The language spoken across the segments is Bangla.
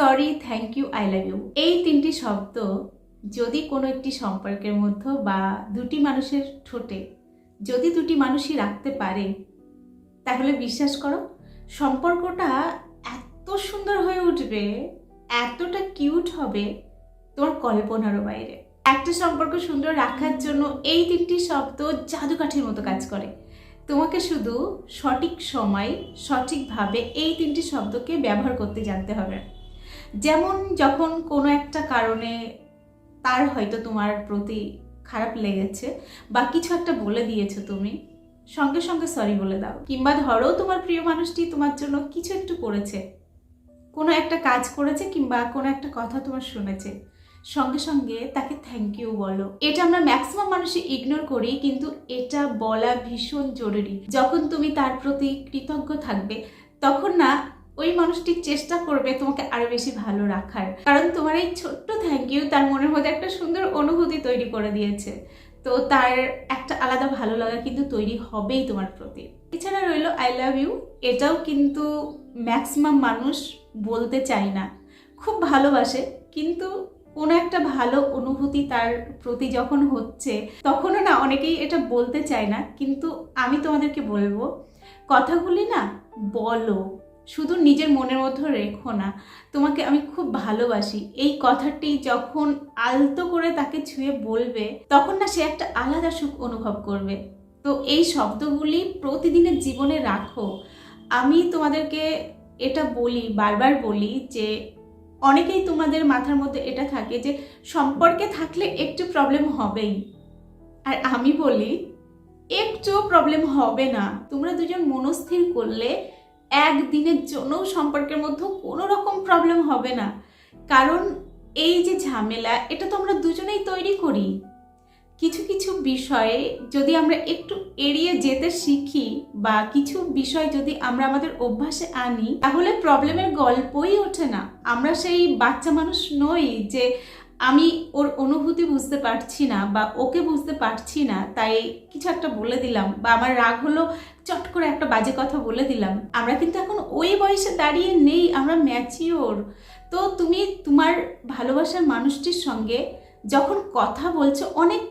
Sorry thank you I love you এই তিনটি শব্দ যদি কোনো একটি সম্পর্কের মধ্যে বা দুটি মানুষের ঠোঁটে যদি দুটি মানুষই রাখতে পারে, তাহলে বিশ্বাস করো, সম্পর্কটা এত সুন্দর হয়ে উঠবে, এতটা কিউট হবে তোমার কল্পনারও বাইরে। একটা সম্পর্ক সুন্দর রাখার জন্য এই তিনটি শব্দ জাদুকাঠির মতো কাজ করে। তোমাকে শুধু সঠিক সময় সঠিকভাবে এই তিনটি শব্দকে ব্যবহার করতে জানতে হবে। যেমন যখন কোনো একটা কারণে তার হয়তো তোমার প্রতি খারাপ লেগেছে বা কিছু একটা বলে দিয়েছ তুমি, সঙ্গে সঙ্গে সরি বলে দাও। কিংবা ধরো তোমার প্রিয় মানুষটি তোমার জন্য কিছু একটু করেছে, কোনো একটা কাজ করেছে কিংবা কোনো একটা কথা তোমার শুনেছে, সঙ্গে সঙ্গে তাকে থ্যাংক ইউ বলো। এটা আমরা ম্যাক্সিমাম মানুষই ইগনোর করি, কিন্তু এটা বলা ভীষণ জরুরি। যখন তুমি তার প্রতি কৃতজ্ঞ থাকবে, তখন না ওই মানুষটি চেষ্টা করবে তোমাকে আরও বেশি ভালো রাখার। কারণ তোমার এই ছোট্ট থ্যাংক ইউ তার মনের মধ্যে একটা সুন্দর অনুভূতি তৈরি করে দিয়েছে। তো তার একটা আলাদা ভালো লাগা কিন্তু তৈরি হবেই তোমার প্রতি। এছাড়া রইল আই লাভ ইউ এটাও কিন্তু ম্যাক্সিমাম মানুষ বলতে চায় না। খুব ভালোবাসে, কিন্তু কোনো একটা ভালো অনুভূতি তার প্রতি যখন হচ্ছে, তখনও না অনেকেই এটা বলতে চায় না। কিন্তু আমি তোমাদেরকে বলব, কথাগুলি না বলো। শুধু নিজের মনের মধ্যে রেখো না, তোমাকে আমি খুব ভালোবাসি। এই কথাটি যখন আলতো করে তাকে ছুঁয়ে বলবে, তখন না সে একটা আলাদা সুখ অনুভব করবে। তো এই শব্দগুলি প্রতিদিনের জীবনে রাখো। আমি তোমাদেরকে এটা বলি, বারবার বলি যে, অনেকেই তোমাদের মাথার মধ্যে এটা থাকে যে, সম্পর্কে থাকলে একটু প্রবলেম হবেই। আর আমি বলি, একটুও প্রবলেম হবে না। তোমরা দুজন মনস্থির করলে একদিনের জন্যও সম্পর্কের মধ্যে কোনো রকম প্রবলেম হবে না। কারণ এই যে ঝামেলা, এটা তো আমরা দুজনেই তৈরি করি। কিছু কিছু বিষয়ে যদি আমরা একটু এড়িয়ে যেতে শিখি বা কিছু বিষয় যদি আমরা আমাদের অভ্যাসে আনি, তাহলে প্রবলেমের গল্পই ওঠে না। আমরা সেই বাচ্চা মানুষ নই যে আমি ওর অনুভূতি বুঝতে পারছি না বা ওকে বুঝতে পারছি না, তাই কিছু একটা বলে দিলাম বা আমার রাগ হলো চট করে একটা বাজে কথা বলে দিলাম। আমরা কিন্তু এখন ওই বয়সে দাঁড়িয়ে নেই, আমরা ম্যাচিওর তো তুমি তোমার ভালোবাসার মানুষটির সঙ্গে যখন কথা বলছো, অনেক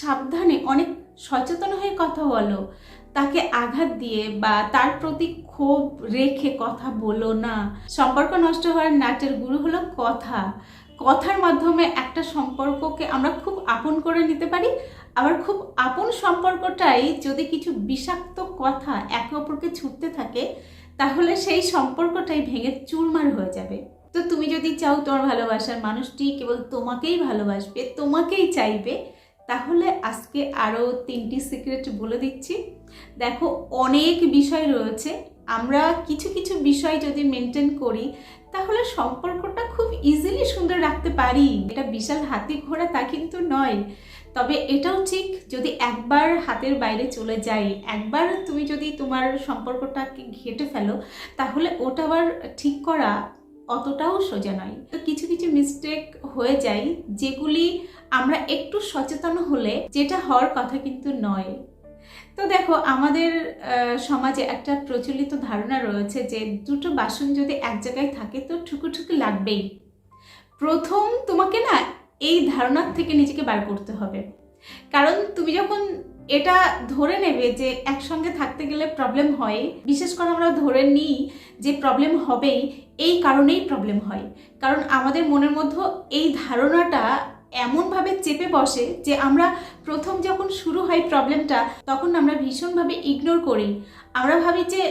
সাবধানে, অনেক সচেতন হয়ে কথা বলো। তাকে আঘাত দিয়ে বা তার প্রতি ক্ষোভ রেখে কথা বলো না। সম্পর্ক নষ্ট হওয়ার নাটের গুরু হলো কথা। কথার মাধ্যমে একটা সম্পর্ককে আমরা খুব আপন করে নিতে পারি। আবার খুব আপন সম্পর্কটাই যদি কিছু বিষাক্ত কথা একে অপরকে ছুটতে থাকে, তাহলে সেই সম্পর্কটাই ভেঙে চুরমার হয়ে যাবে। তো তুমি যদি চাও তোমার ভালোবাসার মানুষটি কেবল তোমাকেই ভালোবাসবে, তোমাকেই চাইবে তাহলে আজকে আরও তিনটি সিক্রেট বলে দিচ্ছি। দেখো, অনেক বিষয় রয়েছে। আমরা কিছু কিছু বিষয় যদি মেনটেন করি, তাহলে সম্পর্কটা খুব ইজিলি সুন্দর রাখতে পারি। এটা বিশাল হাতি ঘোড়া তা কিন্তু নয়। তবে এটাও ঠিক, যদি একবার হাতের বাইরে চলে যায় একবার তুমি যদি তোমার সম্পর্কটাকে ঘেটে ফেলো, তাহলে ওটা আবার ঠিক করা অতটাও সোজা নয়। তো কিছু কিছু মিস্টেক হয়ে যায় যেগুলি আমরা একটু সচেতন হলে যেটা হওয়ার কথা কিন্তু নয়। তো দেখো, আমাদের সমাজে একটা প্রচলিত ধারণা রয়েছে যে দুটো বাসন যদি এক জায়গায় থাকে তো ঠুকুঠুকু লাগবেই। প্রথম তোমাকে না এই ধারণার থেকে নিজেকে বার করতে হবে। কারণ তুমি যখন এটা ধরে নেবে যে একসঙ্গে থাকতে গেলে প্রবলেম হয়। বিশেষ করে আমরা ধরে নিই যে প্রবলেম হবেই, এই কারণেই প্রবলেম হয়। কারণ আমাদের মনের মধ্যে এই ধারণাটা এমনভাবে চেপে বসে যে আমরা প্রথম যখন শুরু হয় প্রবলেমটা তখন আমরা ভীষণভাবে ইগনোর করি। আমরা ভাবি যে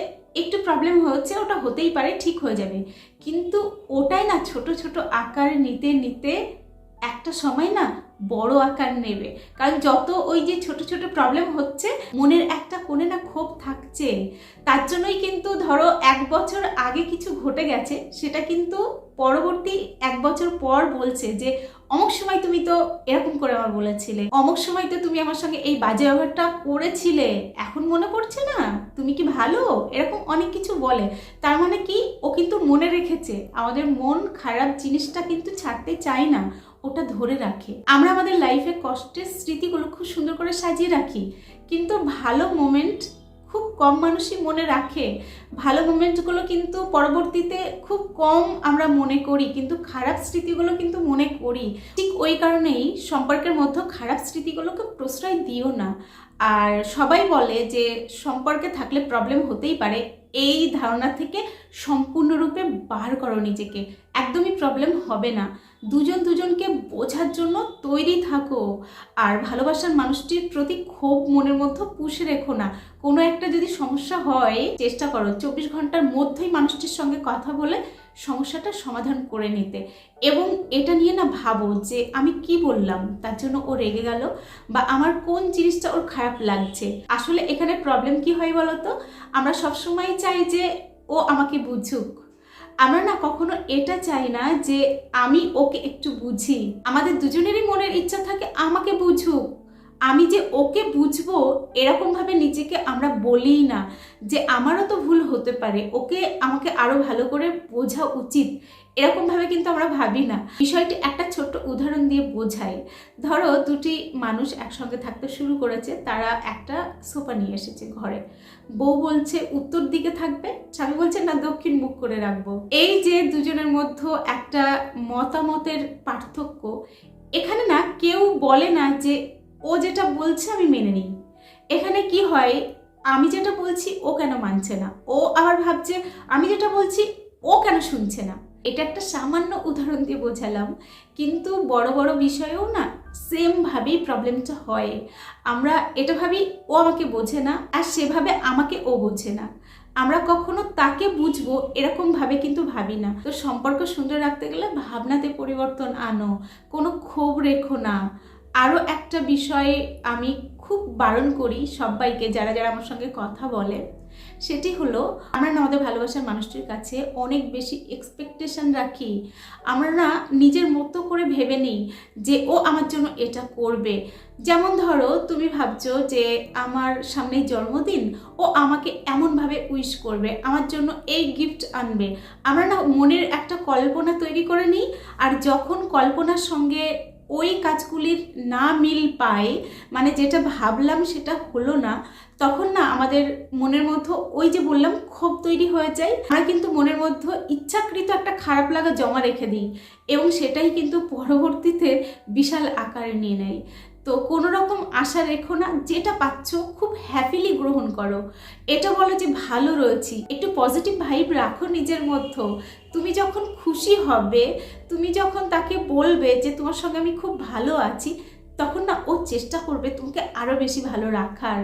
একটু প্রবলেম হচ্ছে, ওটা হতেই পারে, ঠিক হয়ে যাবে। কিন্তু ওটাই না, ছোট ছোট আকার নিতে নিতে একটা সময় না বড় আকার নেবে। কারণ যত ওই যে ছোট ছোট প্রবলেম হচ্ছে, মনের একটা কোণে না ক্ষোভ থাকছে। তার জন্যই কিন্তু ধরো এক বছর আগে কিছু ঘটে গেছে, সেটা কিন্তু পরবর্তী এক বছর পর বলছে যে, অমুক সময় তুমি তো এরকম করে আমার বলেছিলে, অমুক সময় তো তুমি আমার সঙ্গে এই বাজে ব্যবহারটা করেছিলে। এখন মনে পড়ছে না? তুমি কি ভালো? এরকম অনেক কিছু বলে। তার মানে কি? ও কিন্তু মনে রেখেছে। আমাদের মন খারাপ জিনিসটা কিন্তু ছাড়তে চায় না। ওটা ধরে রাখে। আমরা আমাদের লাইফে কষ্টের স্মৃতিগুলো খুব সুন্দর করে সাজিয়ে রাখি। কিন্তু ভালো মোমেন্ট খুব কম মানুষই মনে রাখে। ভালো মোমেন্টগুলো কিন্তু পরবর্তীতে খুব কম আমরা মনে করি। কিন্তু খারাপ স্মৃতিগুলো কিন্তু মনে করি। ঠিক ওই কারণেই সম্পর্কের মধ্যে খারাপ স্মৃতিগুলোকে প্রশ্রয় দিও না। আর সবাই বলে যে সম্পর্কে থাকলে প্রবলেম হতেই পারে। এই ধারণা থেকে সম্পূর্ণরূপে বার করো নিজেকে। একদমই প্রবলেম হবে না। দুজন দুজনকে বোঝার জন্য তৈরি থাকো। আর ভালোবাসার মানুষটির প্রতি ক্ষোভ মনের মধ্যে পুষে রেখো না। কোনো একটা যদি সমস্যা হয়, চেষ্টা করো। চব্বিশ ঘণ্টার মধ্যেই মানুষটির সঙ্গে কথা বলে সমস্যাটা সমাধান করে নিতে। এবং এটা নিয়ে না ভাবো যে আমি কি বললাম, তার জন্য ও রেগে গেল বা আমার কোন জিনিসটা ওর খারাপ লাগছে। আসলে এখানে প্রবলেম কি হয় বলতো আমরা সবসময় চাই যে ও আমাকে বুঝুক। আমরা না কখনো এটা চাই না যে আমি ওকে একটু বুঝি। আমাদের দুজনেরই মনের ইচ্ছা থাকে, আমাকে বুঝুক। আমি যে ওকে বুঝব এরকমভাবে নিজেকে আমরা বলি না যে আমারও তো ভুল হতে পারে, ওকে আমাকে আরও ভালো করে বোঝা উচিত এরকমভাবে কিন্তু আমরা ভাবি না। বিষয়টি একটা ছোট্ট উদাহরণ দিয়ে বোঝাই। ধরো দুটি মানুষ একসঙ্গে থাকতে শুরু করেছে, তারা একটা সোফা নিয়ে এসেছে ঘরে। বউ বলছে, উত্তর দিকে থাকবে? স্বামী বলছে, না, দক্ষিণ মুখ করে রাখব। এই যে দুজনের মধ্যে একটা মতামতের পার্থক্য, এখানে না কেউ বলে না যে ও যেটা বলছে আমি মেনে নিই। এখানে কি হয়, আমি যেটা বলছি ও কেন মানছে না? ও আবার ভাবছে, আমি যেটা বলছি ও কেন শুনছে না? এটা একটা সামান্য উদাহরণ দিয়ে বোঝালাম, কিন্তু বড় বড় বিষয়েও না সেম ভাবেই প্রবলেমটা হয়। আমরা এটা ভাবি ও আমাকে বোঝে না, আর সেভাবে আমাকে ও বোঝে না। আমরা কখনো তাকে বুঝব এরকমভাবে কিন্তু ভাবি না। তো সম্পর্ক সুন্দর রাখতে গেলে ভাবনাতে পরিবর্তন আনো, কোনো ক্ষোভ রেখো না। আরও একটা বিষয়ে আমি খুব বারণ করি সবাইকে, যারা যারা আমার সঙ্গে কথা বলে, সেটি হলো, আমরা না আমাদের ভালোবাসার মানুষটির কাছে অনেক বেশি এক্সপেকটেশন রাখি। আমরা না নিজের মতো করে ভেবে নিই যে ও আমার জন্য এটা করবে। যেমন ধরো, তুমি ভাবছ যে আমার সামনেই জন্মদিন, ও আমাকে এমনভাবে উইশ করবে, আমার জন্য এই গিফট আনবে। আমরা না মনের একটা কল্পনা তৈরি করে নিই, আর যখন কল্পনার সঙ্গে ওই কাজগুলির না মিল পাই মানে যেটা ভাবলাম সেটা হলো না, তখন না আমাদের মনের মধ্যে ওই যে বললাম ক্ষোভ তৈরি হয়ে যায়। আমরা কিন্তু মনের মধ্যে ইচ্ছাকৃত একটা খারাপ লাগা জমা রেখে দিই এবং সেটাই কিন্তু পরবর্তীতে বিশাল আকার নিয়ে নেয়। তো কোনো রকম আশা রেখো না, যেটা পাচ্ছ খুব হ্যাপিলি গ্রহণ করো। এটা বলো যে ভালো রয়েছি। একটু পজিটিভ ভাইব রাখো নিজের মধ্যে তুমি যখন খুশি হবে, তুমি যখন তাকে বলবে যে তোমার সঙ্গে আমি খুব ভালো আছি তখন না ও চেষ্টা করবে তোমাকে আরও বেশি ভালো রাখার।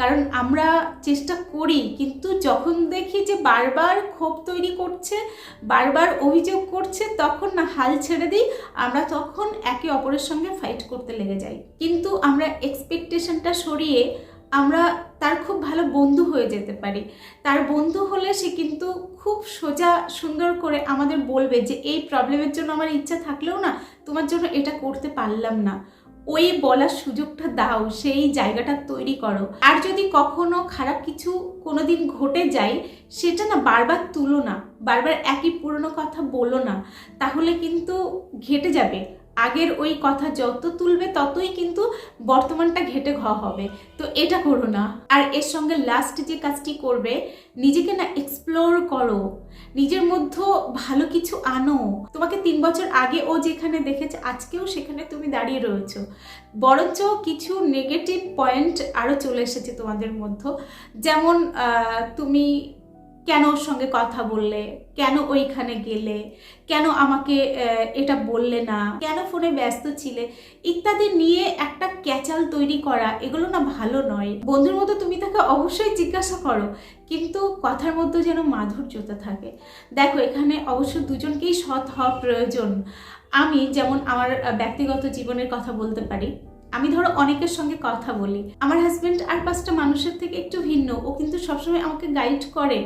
কারণ আমরা চেষ্টা করি, কিন্তু যখন দেখি যে বারবার ক্ষোভ তৈরি করছে, বারবার অভিযোগ করছে, তখন না হাল ছেড়ে দিই, আমরা তখন একে অপরের সঙ্গে ফাইট করতে লেগে যাই। কিন্তু আমরা এক্সপেকটেশনটা সরিয়ে আমরা তার খুব ভালো বন্ধু হয়ে যেতে পারি। তার বন্ধু হলে সে কিন্তু খুব সোজা, সুন্দর করে আমাদের বলবে যে, এই প্রবলেমের জন্য আমার ইচ্ছা থাকলেও না তোমার জন্য এটা করতে পারলাম না। ওই বলার সুযোগটা দাও, সেই জায়গাটা তৈরি করো। আর যদি কখনো খারাপ কিছু কোনোদিন ঘটে যায়, সেটা না বারবার তুলো না, বারবার একই পুরনো কথা বলো না, তাহলে কিন্তু ঘেটে যাবে। আগের ওই কথা যত তুলবে, ততই কিন্তু বর্তমানটা ঘেটে ঘ হবে। তো এটা করো না। আর এর সঙ্গে লাস্ট যে কাজটি করবে, নিজেকে না এক্সপ্লোর করো। নিজের মধ্যে ভালো কিছু আনো। তোমাকে তিন বছর আগে ও যেখানে দেখেছে, আজকেও সেখানে তুমি দাঁড়িয়ে রয়েছো। বরঞ্চ কিছু নেগেটিভ পয়েন্ট আরও চলে এসেছে তোমাদের মধ্যে। যেমন তুমি কেন ওর সঙ্গে কথা বললে? কেন ওইখানে গেলে? কেন আমাকে এটা বললে না? কেন ফোনে ব্যস্ত ছিলে? ইত্যাদি নিয়ে একটা ক্যাচাল তৈরি করা, এগুলো না ভালো নয়। বন্ধুর মতো তুমি তাকে অবশ্যই জিজ্ঞাসা করো, কিন্তু কথার মধ্যে যেন মাধুর্যতা থাকে। দেখো, এখানে অবশ্য দুজনকেই সৎ হওয়া প্রয়োজন। আমি যেমন আমার ব্যক্তিগত জীবনের কথা বলতে পারি আমি ধরো অনেকের সঙ্গে কথা বলি। আমার হাজব্যান্ড আর পাঁচটা মানুষের থেকে একটু ভিন্ন। ও কিন্তু সবসময় আমাকে গাইড করে।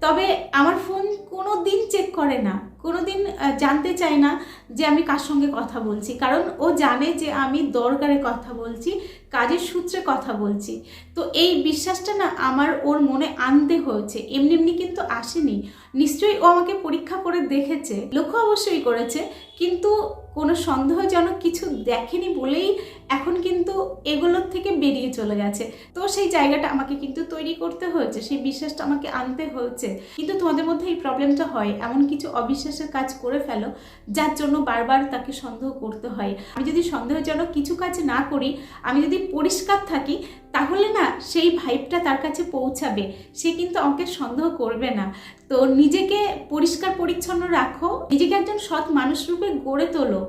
তবে আমার ফোন কোনো দিন চেক করে না। কোনো দিন জানতে চায় না যে আমি কার সঙ্গে কথা বলছি। কারণ ও জানে যে আমি দরকারে কথা বলছি, কাজের সূত্রে কথা বলছি। তো এই বিশ্বাসটা না আমার ওর মনে আনতে হয়েছে। এমনি এমনি কিন্তু আসেনি। নিশ্চয়ই ও আমাকে পরীক্ষা করে দেখেছে। লক্ষ্য অবশ্যই করেছে। কিন্তু কোনো সন্দেহজনক কিছু দেখেনি বলেই এখন কিন্তু এগুলোর থেকে বেরিয়ে চলে গেছে। তো সেই জায়গাটা আমাকে কিন্তু তৈরি করতে হয়েছে, সেই বিশ্বাসটা আমাকে আনতে হয়েছে। কিন্তু তোমাদের মধ্যে এই প্রবলেমটা হয়, এমন কিছু অবিশ্বাসের কাজ করে ফেলো, যার জন্য বারবার তাকে সন্দেহ করতে হয়। আমি যদি সন্দেহজনক কিছু কাজ না করি, আমি যদি পরিষ্কার থাকি তাহলে না, সেই ভাইবটা তার কাছে পৌঁছাবে। সে কিন্তু অঙ্কের সন্দেহ করবে না। তো নিজেকে পরিষ্কার পরিচ্ছন্ন রাখো, নিজেকে একজন সৎ মানুষ রূপে গড়ে তোলো,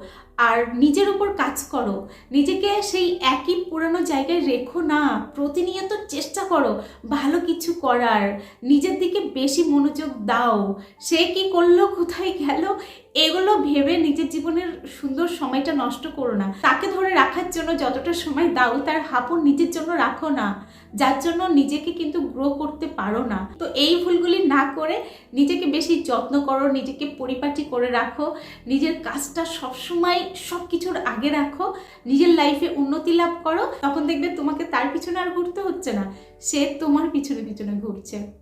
আর নিজের উপর কাজ করো। নিজেকে সেই একই পুরানো জায়গায় রেখো না, প্রতিনিয়ত চেষ্টা করো ভালো কিছু করার। নিজের দিকে বেশি মনোযোগ দাও। সে কি করল, কোথায় গেল এগুলো ভেবে নিজের জীবনের সুন্দর সময়টা নষ্ট করো না। তাকে ধরে রাখার জন্য যতটা সময় দাও, তার হাপন নিজের জন্য রাখো না। যার জন্য নিজেকে কিন্তু গ্রো করতে পারো না। তো এই ভুলগুলি না করে নিজেকে বেশি যত্ন করো, নিজেকে পরিপাটি করে রাখো, নিজের কাজটা সবসময় সব কিছুর আগে রাখো, নিজের লাইফে উন্নতি লাভ করো। তখন দেখবে তোমাকে তার পিছনে আর ঘুরতে হচ্ছে না। সে তোমার পিছনে পিছনে ঘুরছে।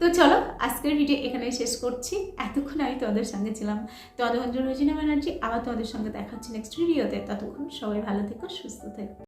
তো চলো, আজকের ভিডিও এখানে শেষ করছি। এতক্ষণ আমি তোমাদের সঙ্গে ছিলাম তো অধঞ্জন রোজিনা ব্যানার্জি আবার তোমাদের সঙ্গে দেখাচ্ছি নেক্সট ভিডিওতে ততক্ষণ সবাই ভালো থেকো, সুস্থ থেকো।